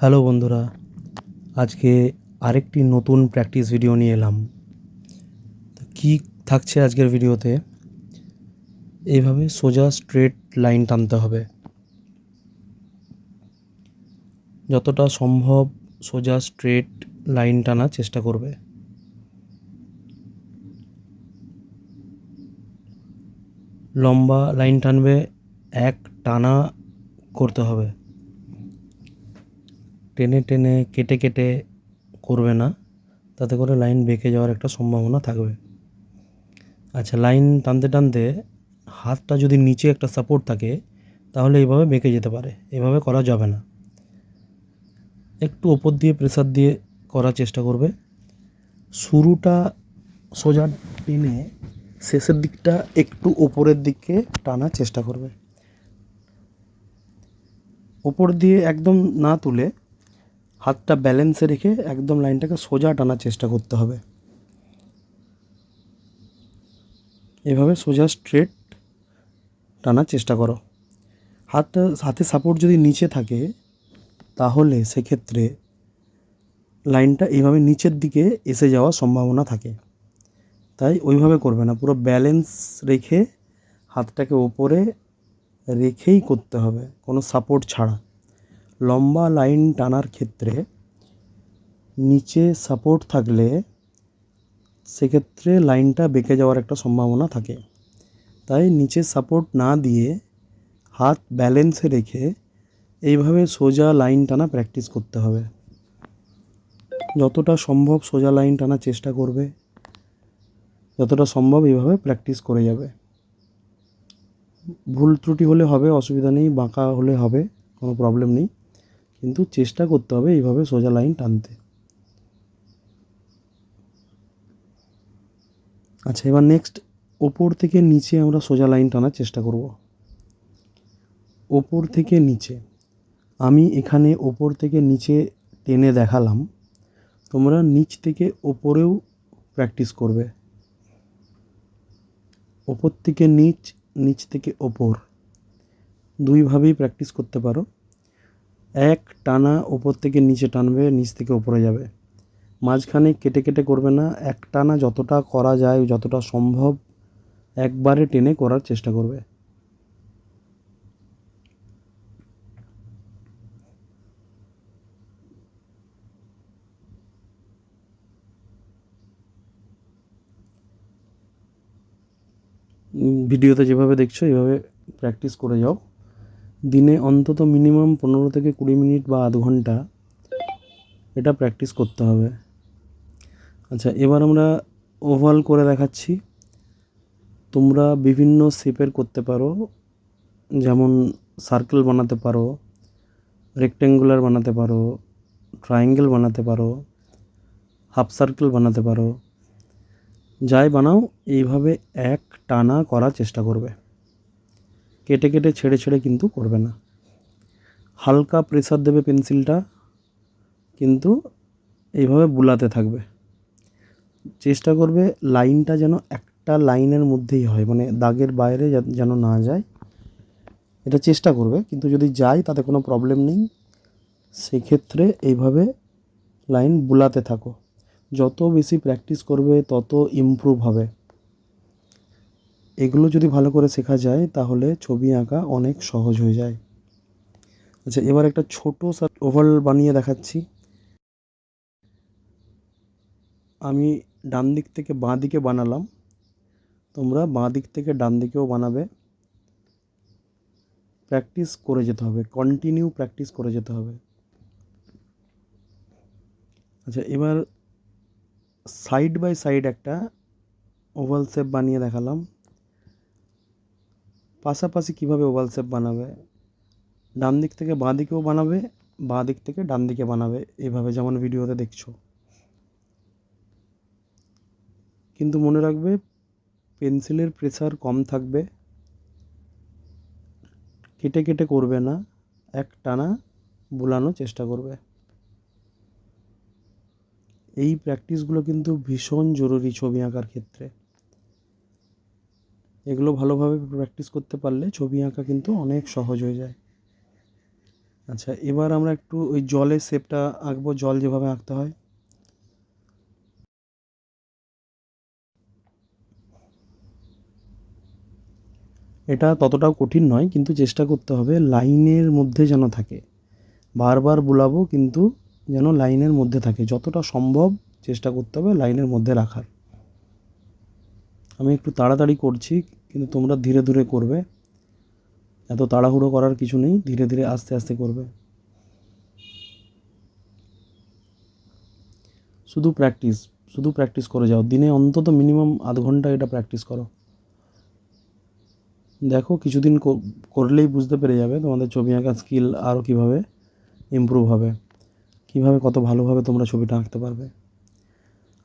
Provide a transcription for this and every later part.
Hello বন্ধুরা, আজকে আরেকটি নতুন প্র্যাকটিস ভিডিও নিয়ে এলাম। কী থাকছে আজকের ভিডিওতে এইভাবে সোজা স্ট্রেট লাইন টানতে হবে। যতটা সম্ভব সোজা স্ট্রেট লাইন টানার চেষ্টা করবে। লম্বা লাইন টানবে, এক টানা করতে হবে। টেনে টেনে কেটে কেটে করবে না, তাতে করে লাইন বেঁকে যাওয়ার একটা সম্ভাবনা থাকবে। আচ্ছা লাইন টানতে টানতে হাতটা যদি নিচে একটা সাপোর্ট থাকে, তাহলে এইভাবে বেঁকে যেতে পারে। এভাবে করা যাবে না। একটু ওপর দিয়ে প্রেসার দিয়ে করার চেষ্টা করবে। শুরুটা সোজা টেনে শেষের দিকটা একটু ওপরের দিকে টানার চেষ্টা করবে। ওপর দিয়ে একদম না তুলে হাতটা ব্যালেন্সে রেখে একদম লাইনটাকে সোজা টানার চেষ্টা করতে হবে। এভাবে সোজা স্ট্রেট টানার চেষ্টা করো। হাতটা হাতে সাপোর্ট যদি নিচে থাকে, তাহলে সেক্ষেত্রে লাইনটা এইভাবে নিচের দিকে এসে যাওয়ার সম্ভাবনা থাকে। তাই ওইভাবে করবে না, পুরো ব্যালেন্স রেখে হাতটাকে ওপরে রেখেই করতে হবে, কোনো সাপোর্ট ছাড়া। লম্বা লাইন টানার ক্ষেত্রে নিচে সাপোর্ট থাকলে সেক্ষেত্রে লাইনটা বেঁকে যাওয়ার একটা সম্ভাবনা থাকে। তাই নিচে সাপোর্ট না দিয়ে হাত ব্যালেন্সে রেখে এইভাবে সোজা লাইন টানা প্র্যাকটিস করতে হবে। যতটা সম্ভব সোজা লাইন টানার চেষ্টা করবে। যতটা সম্ভব এইভাবে প্র্যাকটিস করে যাবে। ভুল ত্রুটি হলে হবে, অসুবিধা নেই, বাঁকা হলে হবে, কোনো প্রবলেম নেই। কিন্তু চেষ্টা করতে হবে এইভাবে সোজা লাইন টানতে। আচ্ছা এবার নেক্সট ওপর থেকে নিচে আমরা সোজা লাইন টানার চেষ্টা করব। ওপর থেকে নিচে, আমি এখানে ওপর থেকে নিচে টেনে দেখালাম, তোমরা নিচ থেকে ওপরেও প্র্যাকটিস করবে। ওপর থেকে নিচ নিচ থেকে ওপর, দুইভাবেই প্র্যাকটিস করতে পারো। এক টানা ওপর থেকে নিচে টানবে, নিচ থেকে ওপরে যাবে। মাঝখানে কেটে কেটে করবে না, এক টানা যতটা করা যায়, যতটা সম্ভব একবারে টেনে করার চেষ্টা করবে। ভিডিওতে যেভাবে দেখছ এইভাবে প্র্যাকটিস করে যাও। দিনে অন্তত মিনিমাম পনেরো থেকে কুড়ি মিনিট বা আধ ঘণ্টা এটা প্র্যাকটিস করতে হবে। আচ্ছা এবার আমরা ওভাল করে দেখাচ্ছি। তোমরা বিভিন্ন শেপের করতে পারো, যেমন সার্কেল বানাতে পারো রেক্ট্যাঙ্গুলার বানাতে পারো ট্রায়াঙ্গেল বানাতে পারো হাফ সার্কেল বানাতে পারো। যাই বানাও, এইভাবে এক টানা করার চেষ্টা করবে। কেটে কেটে ছেড়ে ছেড়ে কিন্তু করবে না। হালকা প্রেসার দেবে পেন্সিলটা কিন্তু এইভাবে বুলাতে থাকবে। চেষ্টা করবে লাইনটা যেন একটা লাইনের মধ্যেই হয় মানে দাগের বাইরে যেন না যায়। এটা চেষ্টা করবে, কিন্তু যদি যায় তাতে কোনো প্রবলেম নেই। সেক্ষেত্রে এইভাবে লাইন বুলাতে থাকো। যত বেশি প্র্যাকটিস করবে, তত ইমপ্রুভ হবে। এগুলো যদি ভালো করে শেখা যায়, তাহলে ছবি আঁকা অনেক সহজ হয়ে যায়। আচ্ছা এবার একটা ছোট ওভাল বানিয়ে দেখাচ্ছি। আমি ডান দিক থেকে বাঁ দিকে বানালাম। তোমরা বাঁ দিক থেকে ডান দিকেও বানাবে। প্র্যাকটিস করে যেতে হবে, কন্টিনিউ প্র্যাকটিস করে যেতে হবে। আচ্ছা এবার সাইড বাই সাইড একটা ওভাল শেপ বানিয়ে দেখালাম। পাশাপাশি কীভাবে ওভাল শেপ বানাবে? ডান দিক থেকে বাঁ দিকেও বানাবে, বাঁ দিক থেকে ডান দিকে বানাবে। এভাবে যেমন ভিডিওতে দেখছ। কিন্তু মনে রাখবে, পেন্সিলের প্রেসার কম থাকবে। কেটে কেটে করবে না এক টানা বোলানোর চেষ্টা করবে। এই প্র্যাকটিসগুলো কিন্তু ভীষণ জরুরি ছবি আঁকার ক্ষেত্রে। এগুলো ভালোভাবে প্র্যাকটিস করতে পারলে ছবি আঁকা কিন্তু অনেক সহজ হয়ে যায়। আচ্ছা এবার আমরা একটু ওই জলের শেপটা আঁকবো, জল যেভাবে আঁকতে হয়। এটা ততটাও কঠিন নয়, কিন্তু চেষ্টা করতে হবে লাইনের মধ্যে যেন থাকে। বারবার বুলাবো কিন্তু যেন লাইনের মধ্যে থাকে। যতটা সম্ভব চেষ্টা করতে হবে লাইনের মধ্যে রাখার। আমি একটু তাড়াতাড়ি করছি, কিন্তু তোমরা ধীরে ধীরে করবে। এত তাড়াহুড়ো করার কিছু নেই, ধীরে ধীরে আস্তে আস্তে করবে। শুধু প্র্যাকটিস শুধু প্র্যাকটিস করে যাও। দিনে অন্তত মিনিমাম আধ ঘণ্টা এটা প্র্যাকটিস করো। দেখো, কিছুদিন করলেই বুঝতে পেরে যাবে তোমাদের ছবি আঁকার স্কিল আরও কীভাবে ইমপ্রুভ হবে। কীভাবে কত ভালোভাবে তোমরা ছবিটা আঁকতে পারবে।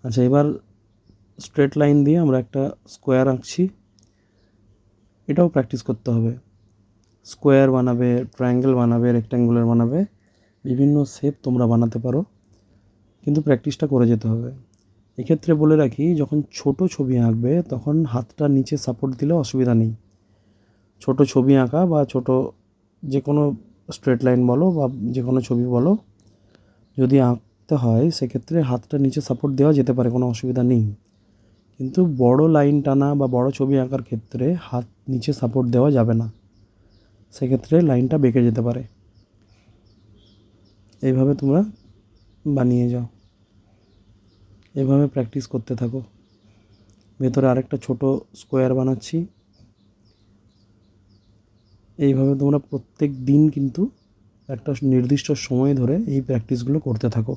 আচ্ছা এবার স্ট্রেট লাইন দিয়ে আমরা একটা স্কোয়ার আঁকছি। এটাও প্র্যাকটিস করতে হবে। স্কোয়ার বানাবে, ট্রায়াঙ্গেল বানাবে, রেক্ট্যাঙ্গুলার বানাবে, বিভিন্ন শেপ তোমরা বানাতে পারো, কিন্তু প্র্যাকটিসটা করে যেতে হবে। এক্ষেত্রে বলে রাখি, যখন ছোট ছবি আঁকবে, তখন হাতটা নিচে সাপোর্ট দিলে অসুবিধা নেই। ছোট ছবি আঁকা বা ছোট যে কোনো স্ট্রেট লাইন বলো বা যে কোনো ছবি বলো, যদি আঁকতে হয়, সেক্ষেত্রে হাতটা নিচে সাপোর্ট দেওয়া যেতে পারে, কোনো অসুবিধা নেই। কিন্তু বড় লাইন টানা বা বড় ছবি আঁকার ক্ষেত্রে হাত নিচে সাপোর্ট দেওয়া যাবে না। সেক্ষেত্রে লাইনটা বেঁকে যেতে পারে। এইভাবে তোমরা বানিয়ে যাও। এভাবে প্র্যাকটিস করতে থাকো। ভেতরে আরেকটা ছোট স্কোয়ার বানাচ্ছি। এইভাবে তোমরা প্রত্যেক দিন কিন্তু একটা নির্দিষ্ট সময় ধরে এই প্র্যাকটিসগুলো করতে থাকো।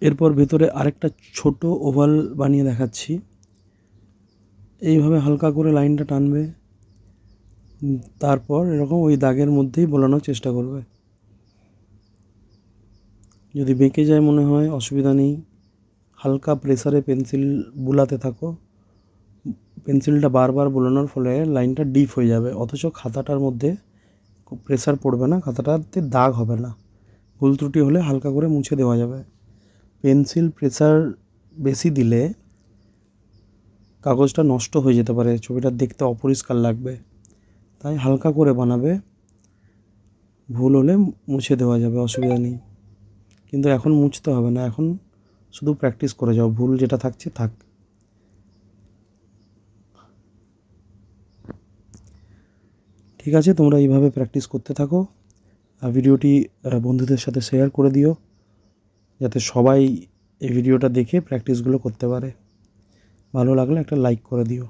এরপর ভেতরে আরেকটা ছোট ওভাল বানিয়ে দেখাচ্ছি। এইভাবে হালকা করে লাইনটা টানবে, তারপর এরকম ওই দাগের মধ্যেই বোলানোর চেষ্টা করবে। যদি বেঁকে যায় মনে হয়, অসুবিধা নেই। হালকা প্রেসারে পেন্সিল বুলাতে থাকো। পেন্সিলটা বারবার বোলানোর ফলে লাইনটা ডিপ হয়ে যাবে, অথচ খাতাটার মধ্যে প্রেসার পড়বে না, খাতাটাতে দাগ হবে না। ভুল ত্রুটি হলে হালকা করে মুছে দেওয়া যাবে। পেন্সিল প্রেসার বেশি দিলে কাগজটা নষ্ট হয়ে যেতে পারে, ছবিটা দেখতে অপরিষ্কার লাগবে। তাই হালকা করে বানাবে, ভুল হলে মুছে দেওয়া যাবে, অসুবিধা নেই। কিন্তু এখন মুছতে হবে না, এখন শুধু প্র্যাকটিস করে যাও, ভুল যেটা থাকছে থাক। ঠিক আছে, তোমরা এইভাবে প্র্যাকটিস করতে থাকো, আর ভিডিওটি বন্ধুদের সাথে শেয়ার করে দিও। যাতে সবাই এই ভিডিওটা দেখে প্র্যাকটিসগুলো করতে পারে। ভালো লাগলে একটা লাইক করে দিও।